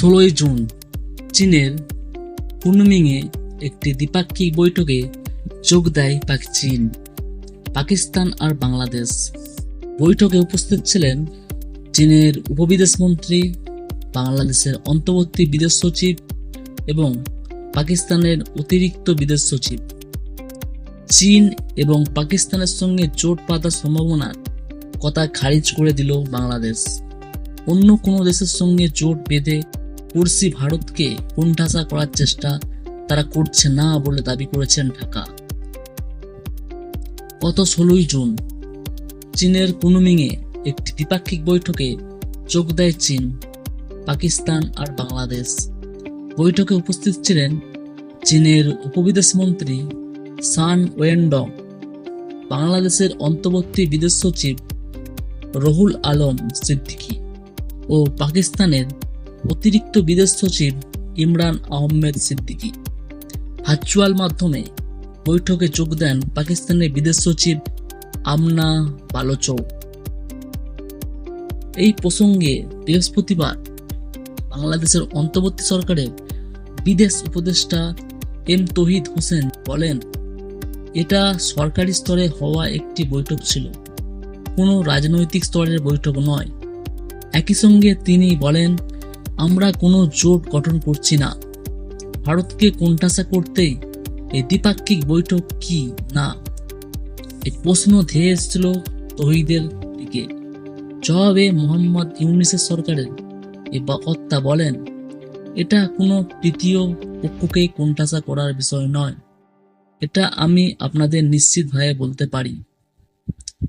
ষোলোই জুন, চীনের কুনমিংয়ে একটি দ্বিপাক্ষিক বৈঠকে যোগ দেয় পাক চীন, পাকিস্তান আর বাংলাদেশ। বৈঠকে উপস্থিত ছিলেন চীনের উপবিদেশ মন্ত্রী বাংলাদেশের অন্তর্বর্তী বিদেশ সচিব এবং পাকিস্তানের অতিরিক্ত বিদেশ সচিব। চীন এবং পাকিস্তানের সঙ্গে চোট পাতার সম্ভাবনার কথা খারিজ করে দিল বাংলাদেশ। অন্য কোনো দেশের সঙ্গে জোট বেঁধে পড়শি ভারতকে কোণঠাসা করার চেষ্টা তারা করছে না বলে দাবি করেছেন ঢাকা। গত ষোলোই জুন চীনের কুনুমিংয়ে একটি দ্বিপাক্ষিক বৈঠকে যোগ দেয় চীন, পাকিস্তান আর বাংলাদেশ। বৈঠকে উপস্থিত ছিলেন চীনের উপবিদেশ মন্ত্রী সান ওয়েন্ডং, বাংলাদেশের অন্তর্বর্তী বিদেশ সচিব রহুল আলম সিদ্দিকী ও পাকিস্তানের অতিরিক্ত বিদেশ সচিব ইমরান আহমেদ সিদ্দিকী। ভার্চুয়াল মাধ্যমে বৈঠকে যোগ দেন পাকিস্তানের বিদেশ সচিব আমনা বালোচৌ। এই প্রসঙ্গে বৃহস্পতিবার বাংলাদেশের অন্তর্বর্তী সরকারের বিদেশ উপদেষ্টা এম তহিদ হোসেন বলেন, এটা সরকারি স্তরে হওয়া একটি বৈঠক ছিল। কোনো রাজনৈতিক স্তরের বৈঠক নয়। একই সঙ্গে তিনি বলেন আমরা কোনো জোট গঠন করছি না। ভারতকে কোণঠাসা করতেই এই দ্বিপাক্ষিক বৈঠক কি? না। এই প্রশ্ন ধেয়ে এসেছিল তহিদের দিকে। জবাবে মোহাম্মদ ইউনিসের সরকারের এই বক্তা বলেন, এটা কোনো তৃতীয় পক্ষকে কোণঠাসা করার বিষয় নয়। এটা আমি আপনাদের নিশ্চিতভাবে বলতে পারি।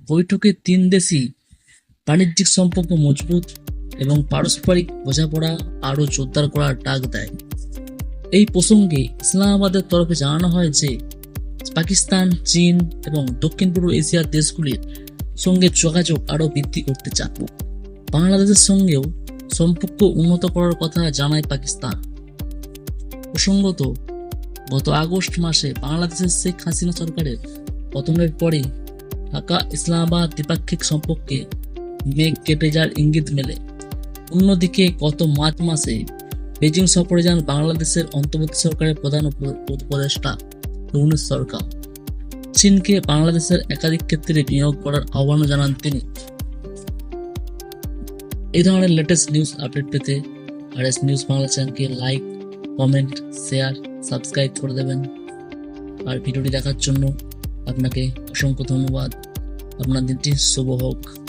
বৈঠকে তিন দেশই বাণিজ্যিক সম্পর্ক মজবুত এবং পারস্পরিক বোঝাপড়া আরও জোরদার করার ডাক দেয়। এই প্রসঙ্গে ইসলামাবাদের তরফে জানানো হয় যে, পাকিস্তান, চীন এবং দক্ষিণ পূর্ব এশিয়ার দেশগুলির সঙ্গে যোগাযোগ আরও বৃদ্ধি করতে চান বাংলাদেশের সঙ্গেও সম্পর্ক উন্নত করার কথা জানায় পাকিস্তান। প্রসঙ্গত, গত আগস্ট মাসে বাংলাদেশের শেখ হাসিনা সরকারের পতনের পরে ঢাকা ইসলামাবাদ দ্বিপাক্ষিক সম্পর্কে মেঘ কেটে যাওয়ার ইঙ্গিত মেলে। অন্যদিকে গত মার্চ মাসে বেজিং সফরে যান বাংলাদেশের অন্তর্বর্তী সরকারের প্রধান উপ- উপদেষ্টা ইউনুস সরকার। চীনকে বাংলাদেশের একাধিক ক্ষেত্রে বিনিয়োগ করার আহ্বানও জানান তিনি। এই ধরনের লেটেস্ট নিউজ আপডেট পেতে আর এস নিউজ বাংলা চ্যানেলকে লাইক কমেন্ট শেয়ার সাবস্ক্রাইব করে দেবেন। আর ভিডিওটি দেখার জন্য আপনাকে অসংখ্য ধন্যবাদ। আপনার দিনটি শুভ হোক।